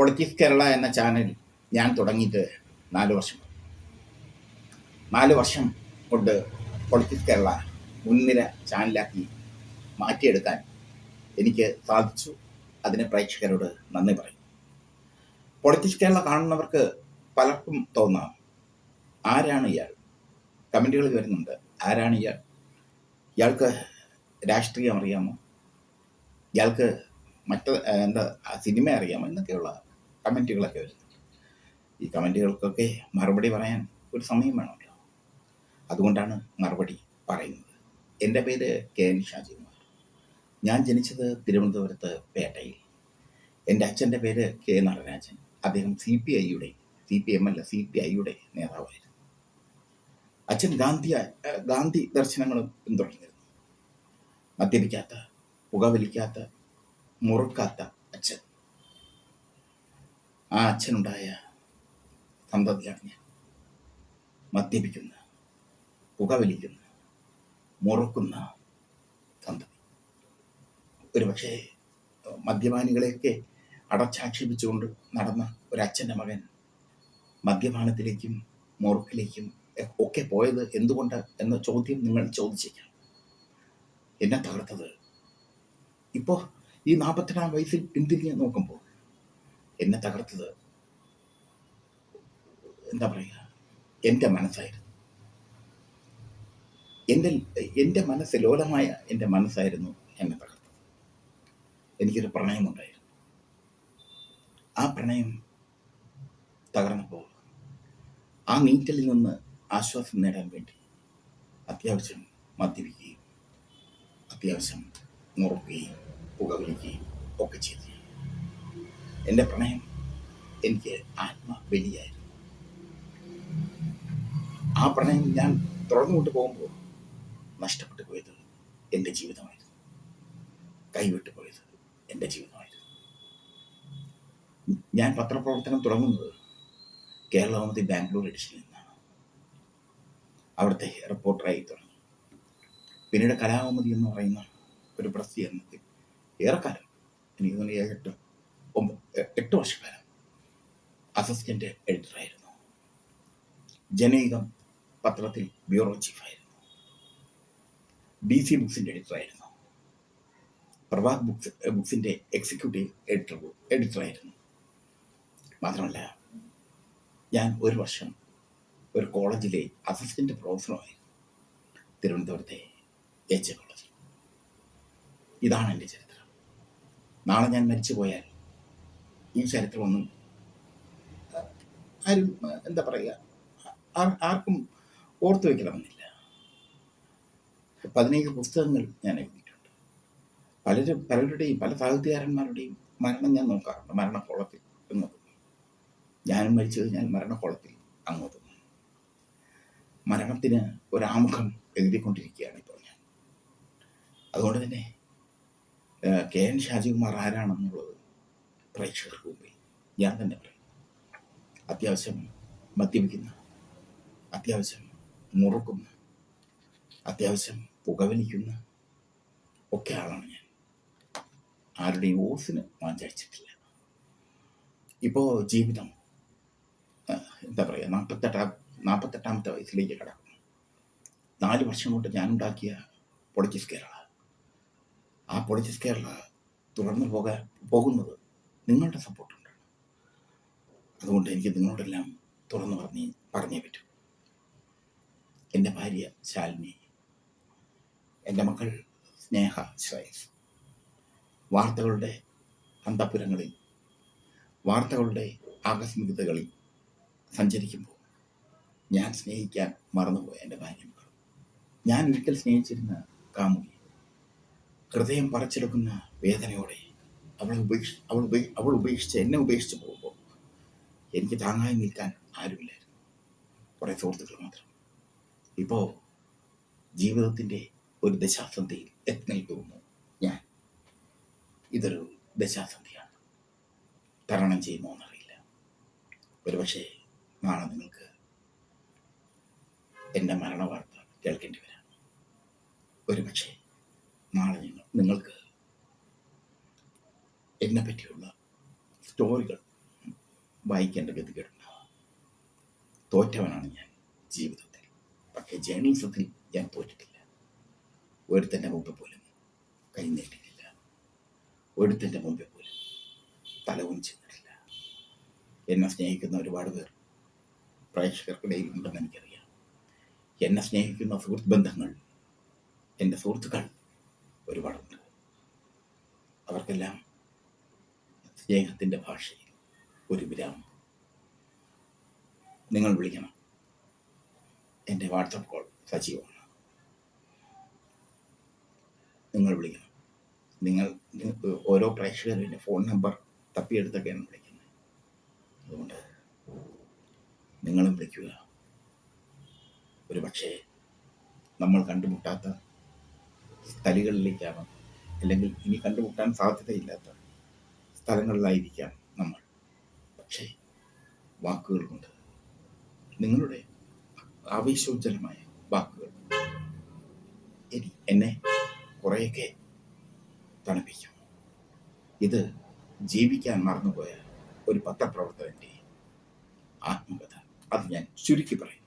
Politics Kerala എന്ന channel ഞാൻ തുടങ്ങിയിട്ട് നാല് വർഷം. നാല് വർഷം കൊണ്ട് പൊളിറ്റിക്സ് കേരള മുൻനിര ചാനലാക്കി മാറ്റിയെടുക്കാൻ എനിക്ക് സാധിച്ചു. അതിന് പ്രേക്ഷകരോട് നന്ദി പറയും. പൊളിറ്റിക്സ് കേരള കാണുന്നവർക്ക് പലർക്കും തോന്നാം. ആരാണ് ഇയാൾ? കമന്റുകൾ വരുന്നുണ്ട്. ആരാണ് ഇയാൾ? ഇയാൾക്ക് രാഷ്ട്രീയം അറിയാമോ? ഇയാൾക്ക് മറ്റ് എന്താ സിനിമ അറിയാമോ എന്നൊക്കെയുള്ള കമന്റുകളൊക്കെ വരുന്നത് ഈ കമന്റുകൾക്കൊക്കെ മറുപടി പറയാൻ ഒരു സമയം വേണമല്ലോ. അതുകൊണ്ടാണ് മറുപടി പറയുന്നത്. എന്റെ പേര് കെ എൻ ഷാജികുമാർ. ഞാൻ ജനിച്ചത് തിരുവനന്തപുരത്ത് പേട്ടയിൽ. എന്റെ അച്ഛന്റെ പേര് കെ നടരാജൻ. അദ്ദേഹം സി പി ഐയുടെ സി പി എം അല്ല സി പി ഐയുടെ നേതാവായിരുന്നു. അച്ഛൻ ഗാന്ധി ഗാന്ധി ദർശനങ്ങളും പിന്തുടർന്നിരുന്നു. മദ്യപിക്കാത്ത പുകവലിക്കാത്ത മുറുക്കാത്ത ആ അച്ഛനുണ്ടായ ഞാൻ മദ്യപിക്കുന്ന പുകവലിക്കുന്ന മുറുക്കുന്ന സന്തതി ഒരുപക്ഷെ മദ്യപാനികളെയൊക്കെ അടച്ചാക്ഷേപിച്ചുകൊണ്ട് നടന്ന ഒരച്ഛന്റെ മകൻ മദ്യപാനത്തിലേക്കും മുറുക്കിലേക്കും ഒക്കെ പോയത് എന്തുകൊണ്ട് എന്ന ചോദ്യം നിങ്ങൾ ചോദിച്ചേക്കാം. എന്നെ തകർത്തത്. ഇപ്പോൾ ഈ നാൽപ്പത്തെട്ടാം വയസ്സിൽ പിന്തിരിഞ്ഞ് നോക്കുമ്പോൾ എന്നെ തകർത്തത്. എന്താ പറയുക? എന്റെ മനസ്സായിരുന്നു. എന്റെ എന്റെ മനസ്സ് ലോലമായ എന്റെ മനസ്സായിരുന്നു എന്നെ തകർത്തത്. എനിക്കൊരു പ്രണയമുണ്ടായിരുന്നു ആ പ്രണയം തകർന്നപ്പോൾ ആ നീറ്റലിൽ നിന്ന് ആശ്വാസം നേടാൻ വേണ്ടി അത്യാവശ്യം മദ്യപിക്കുകയും അത്യാവശ്യം മുറുക്കുകയും പുകവലിക്കുകയും ഒക്കെ ചെയ്തു. എന്റെ പ്രണയം എനിക്ക് ആത്മബലിയായിരുന്നു ആ പ്രണയം ഞാൻ തുറന്നുകൊണ്ട് പോകുമ്പോൾ നഷ്ടപ്പെട്ടു പോയത് എന്റെ ജീവിതമായിരുന്നു. കൈവിട്ടു പോയത് എന്റെ ജീവിതമായിരുന്നു. ഞാൻ പത്രപ്രവർത്തനം തുടങ്ങുന്നത് കേരളമതി ബാംഗ്ലൂർ എഡിഷനിൽ നിന്നാണ്. അവിടുത്തെ റിപ്പോർട്ടറായി തുടങ്ങി. പിന്നീട് കലാമതി എന്ന് പറയുന്ന ഒരു പ്രസിദ്ധീകരണത്തിൽ ഏറെക്കാലം എനിക്ക് തോന്നുന്നു ഏഴ് എട്ട് എഡിറ്റർ വർഷക്കാലം അസിസ്റ്റന്റ് എഡിറ്ററായിരുന്നു. ജനൈകം പത്രത്തിൽ ബ്യൂറോ ചീഫായിരുന്നു. ഡി സി ബുക്സിന്റെ എഡിറ്ററായിരുന്നു. പ്രഭാത് ബുക്സ് ബുക്സിന്റെ എക്സിക്യൂട്ടീവ് എഡിറ്റർ എഡിറ്ററായിരുന്നു. മാത്രമല്ല ഞാൻ ഒരു വർഷം ഒരു കോളേജിലെ അസിസ്റ്റന്റ് പ്രൊഫസറുമായിരുന്നു. തിരുവനന്തപുരത്തെ എച്ച് കോളേജിൽ. ഇതാണ് എന്റെ ചരിത്രം. നാളെ ഞാൻ മരിച്ചു പോയാൽ ഈ ചരിത്രമൊന്നും ആരും എന്താ പറയുക ആർക്കും ഓർത്തു വയ്ക്കണമെന്നില്ല പതിനേഴ് പുസ്തകങ്ങൾ ഞാൻ എഴുതിയിട്ടുണ്ട്. പലരും പലരുടെയും പല സാഹിത്യകാരന്മാരുടെയും മരണം ഞാൻ നോക്കാറുണ്ട്. മരണക്കോളത്തിൽ എന്നത്. ഞാനും മരിച്ചത് ഞാൻ മരണക്കോളത്തിൽ അങ്ങോട്ട്. മരണത്തിന് ഒരാമുഖം എഴുതിക്കൊണ്ടിരിക്കുകയാണ് ഇപ്പോൾ ഞാൻ. അതുകൊണ്ട് തന്നെ കെ എൻ ഷാജികുമാർ ആരാണെന്നുള്ളത് പ്രേക്ഷകർക്ക് മുമ്പിൽ ഞാൻ തന്നെ പറയും. അത്യാവശ്യം മദ്യപിക്കുന്ന അത്യാവശ്യം മുറുക്കുന്ന അത്യാവശ്യം പുകവലിക്കുന്ന ഒക്കെ ആളാണ് ഞാൻ. ആരുടെയും ഓസിന് വാഞ്ചഴിച്ചിട്ടില്ല ഇപ്പോൾ ജീവിതം എന്താ പറയുക നാൽപ്പത്തെട്ടാം നാൽപ്പത്തെട്ടാമത്തെ വയസ്സിലേക്ക് കിടക്കുന്നു. നാല് വർഷം കൊണ്ട് ഞാൻ ഉണ്ടാക്കിയ പൊളിറ്റിക്സ് കേരള. ആ പൊളിറ്റിക്സ് കേരള തുടർന്ന് പോകാൻ പോകുന്നത് നിങ്ങളുടെ സപ്പോർട്ടുണ്ട് അതുകൊണ്ട് എനിക്ക് നിങ്ങളോടെല്ലാം തുറന്നു പറഞ്ഞ് പറഞ്ഞേ പറ്റൂ. എന്റെ ഭാര്യ ശാലിനി എന്റെ മക്കൾ സ്നേഹ ശ്രേയസ് വാർത്തകളുടെ അന്തപുരങ്ങളിൽ വാർത്തകളുടെ ആകസ്മികതകളിൽ സഞ്ചരിക്കുമ്പോൾ ഞാൻ സ്നേഹിക്കാൻ മറന്നുപോയ എന്റെ ഭാര്യ മക്കൾ ഞാൻ ഒരിക്കൽ സ്നേഹിച്ചിരുന്ന കാമുകി ഹൃദയം പറിച്ചെടുക്കുന്ന വേദനയോടെ അവളെ ഉപേക്ഷി അവൾ ഉപേ അവൾ ഉപേക്ഷിച്ച് എന്നെ ഉപേക്ഷിച്ച് പോകുമ്പോൾ എനിക്ക് താങ്ങായി നിൽക്കാൻ ആരുമില്ലായിരുന്നു. കുറേ സുഹൃത്തുക്കൾ മാത്രം. ഇപ്പോൾ ജീവിതത്തിന്റെ ഒരു ദശാസന്ധിയിൽ എത്തി ഞാൻ. ഇതൊരു ദശാസന്ധിയാണ് തരണം ചെയ്യുമോ എന്നറിയില്ല. ഒരുപക്ഷെ നാളെ നിങ്ങൾക്ക് എന്റെ മരണ വാർത്ത കേൾക്കേണ്ടി വരാം. ഒരുപക്ഷെ നാളെ നിങ്ങൾ നിങ്ങൾക്ക് എന്നെ പറ്റിയുള്ള സ്റ്റോറികൾ വായിക്കേണ്ട ഗതികേടുണ്ടാവാം തോറ്റവനാണ് ഞാൻ ജീവിതത്തിൽ. പക്ഷേ ജേർണലിസത്തിൽ ഞാൻ തോറ്റിട്ടില്ല. ഒരുത്തന്റെ മുമ്പ് പോലും കൈനീട്ടിട്ടില്ല ഒരുത്തന്റെ മുമ്പിൽ പോലും തലവും ചെന്നിട്ടില്ല. എന്നെ സ്നേഹിക്കുന്ന ഒരുപാട് പേർ പ്രേക്ഷകർക്കിടയിൽ ഉണ്ടെന്ന് എനിക്കറിയാം. എന്നെ സ്നേഹിക്കുന്ന സുഹൃത്ത് ബന്ധങ്ങൾ എന്റെ സുഹൃത്തുക്കൾ ഒരുപാടുണ്ട്. അവർക്കെല്ലാം സ്നേഹത്തിന്റെ ഭാഷയിൽ ഒരു വിരാമം. നിങ്ങൾ വിളിക്കണം. എന്റെ വാട്സപ്പ് കോൾ സജീവമാണ്. നിങ്ങൾ വിളിക്കണം. നിങ്ങൾ ഓരോ പ്രേക്ഷകരും എന്റെ ഫോൺ നമ്പർ തപ്പിയെടുത്തൊക്കെയാണ് വിളിക്കുന്നത്. അതുകൊണ്ട് നിങ്ങളും വിളിക്കുക. ഒരു പക്ഷേ നമ്മൾ കണ്ടുമുട്ടാത്ത സ്ഥലികളിലേക്കാണ് അല്ലെങ്കിൽ ഇനി കണ്ടുമുട്ടാൻ സാധ്യതയില്ലാത്ത സ്ഥലങ്ങളിലായിരിക്കാം നമ്മൾ. പക്ഷേ വാക്കുകൾ കൊണ്ട് നിങ്ങളുടെ ആവേശോജ്ജലമായ വാക്കുകൾ എനി എന്നെ കുറേയൊക്കെ തണുപ്പിക്കും. ഇത് ജീവിക്കാൻ മറന്നുപോയ ഒരു പത്രപ്രവർത്തകന്റെ ആത്മകഥ. അത് ഞാൻ ചുരുക്കി പറയും.